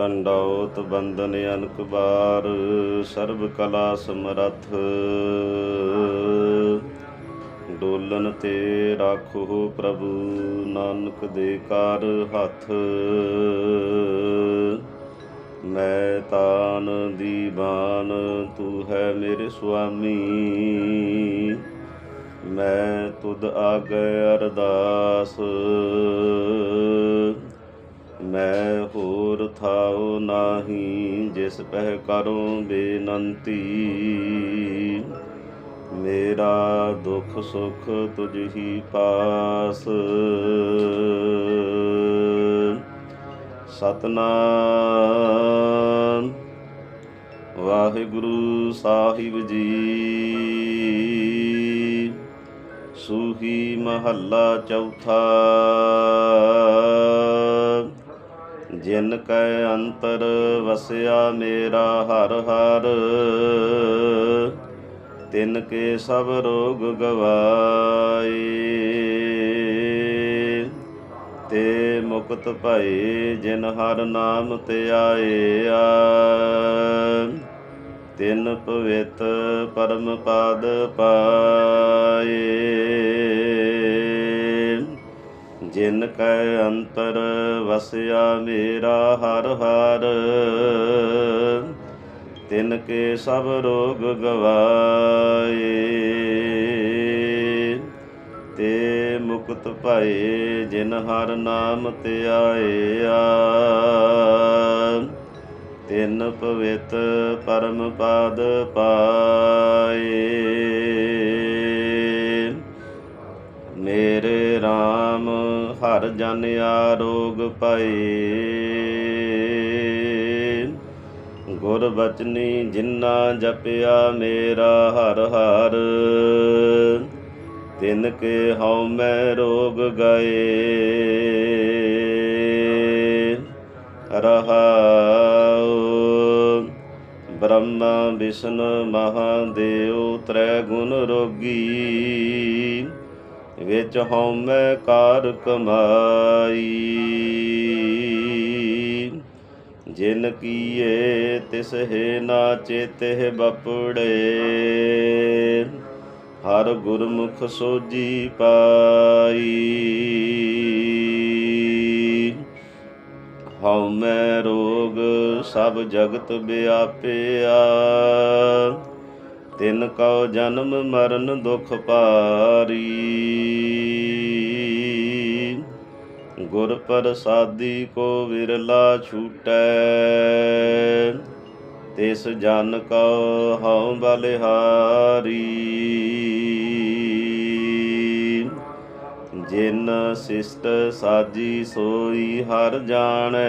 ਡੰਡਾਉਤ ਬੰਦਨ ਅਨਕ ਬਾਰ, ਸਰਬ ਕਲਾ ਸਮਰਥ। ਡੋਲਨ ਤੇ ਰਾਖੋ ਪ੍ਰਭੂ, ਨਾਨਕ ਦੇ ਕਰ ਹੱਥ। ਮੈਂ ਤਾਨ ਦੀਵਾਨ ਤੂੰ ਹੈ ਮੇਰੇ ਸੁਆਮੀ। ਮੈਂ ਤੁਧ ਆਗੇ ਅਰਦਾਸ। ਮੈਂ ਹੋਰ ਥਾਉ ਨਾਹੀ, ਜਿਸ ਪਹਿ ਕਰੂੰ ਬੇਨੰਤੀ। ਮੇਰਾ ਦੁੱਖ ਸੁਖ ਤੁਝ ਹੀ ਪਾਸ। ਸਤਨਾਮ। ਵਾਹਿਗੁਰੂ ਸਾਹਿਬ ਜੀ। ਸੂਹੀ ਮਹੱਲਾ ਚੌਥਾ। ਜਿਨ ਕੈ ਅੰਤਰ ਵਸਿਆ ਮੇਰਾ ਹਰ ਹਰ, ਤਿਨ ਕੇ ਸਭ ਰੋਗ ਗਵਾਏ। ਤੇ ਮੁਕਤ ਭਏ ਜਿਨ ਹਰ ਨਾਮ ਧਿਆਏ ਆ ਤਿਨ ਪਵਿੱਤ ਪਰਮ ਪਦ ਪਾਏ। ਜਿਨ ਕੈ ਅੰਤਰ ਵਸਿਆ ਮੇਰਾ ਹਰ ਹਰ, ਤਿਨ ਕੇ ਸਭ ਰੋਗ ਗਵਾਏ। ਤੇ ਮੁਕਤ ਭਏ ਜਿਨ ਹਰ ਨਾਮ ਧਿਆਇਆ ਤਿਨ ਪਵਿੱਤ ਪਰਮ ਪਦ ਪਾਏ। ਮੇਰੇ RAM ਹਰ ਜਾਣਿਆ ਰੋਗ ਭਏ ਗੁਰ ਬਚਨੀ ਜਿਨਾ ਜਪਿਆ ਮੇਰਾ ਹਰ ਹਰ, ਤਿਨ ਕੇ ਹਉ ਮੈਂ ਰੋਗ ਗਏ। ਰਹਾਉ, ਬ੍ਰਹਮਾ ਵਿਸ਼ਨ ਮਹਾਦੇਵ ਤ੍ਰੈ ਗੁਣ ਰੋਗੀ। ਵਿੱਚ ਹਉ ਮੈਂ ਕਾਰ ਕਮਾਈ। ਜਿਨ ਕੀਏ ਤਿਸ ਹੈ ਨਾ ਚੇਤੇ ਬਪੜੇ। ਹਰ ਗੁਰਮੁਖ ਸੋਜੀ ਪਾਈ। ਹਉ ਮੈਂ ਰੋਗ ਸਭ ਜਗਤ ਵਿਆਪਿਆ ਤਿਨ ਕਉ ਜਨਮ ਮਰਨ ਦੁਖ ਪਾਰੀ। ਗੁਰ ਪ੍ਰਸਾਦੀ ਕੋ ਵਿਰਲਾ ਛੂਟੈ, ਤਿਸ ਜਨ ਕਉ ਹਉ ਬਲਿਹਾਰੀ। ਜਿਨ ਸਿਸ਼ਟ ਸਾਜੀ ਸੋਈ ਹਰ ਜਾਣੈ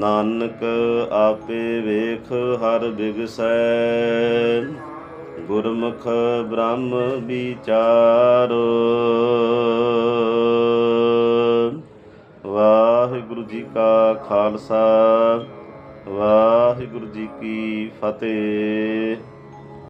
ਨਾਨਕ ਆਪੇ ਵੇਖ ਹਰ ਬਿਗਸੈ। ਗੁਰਮੁਖ ਬ੍ਰਹਮ ਵਿਚਾਰੋ। ਵਾਹਿਗੁਰੂ ਜੀ ਕਾ ਖਾਲਸਾ, ਵਾਹਿਗੁਰੂ ਜੀ ਕੀ ਫਤਿਹ।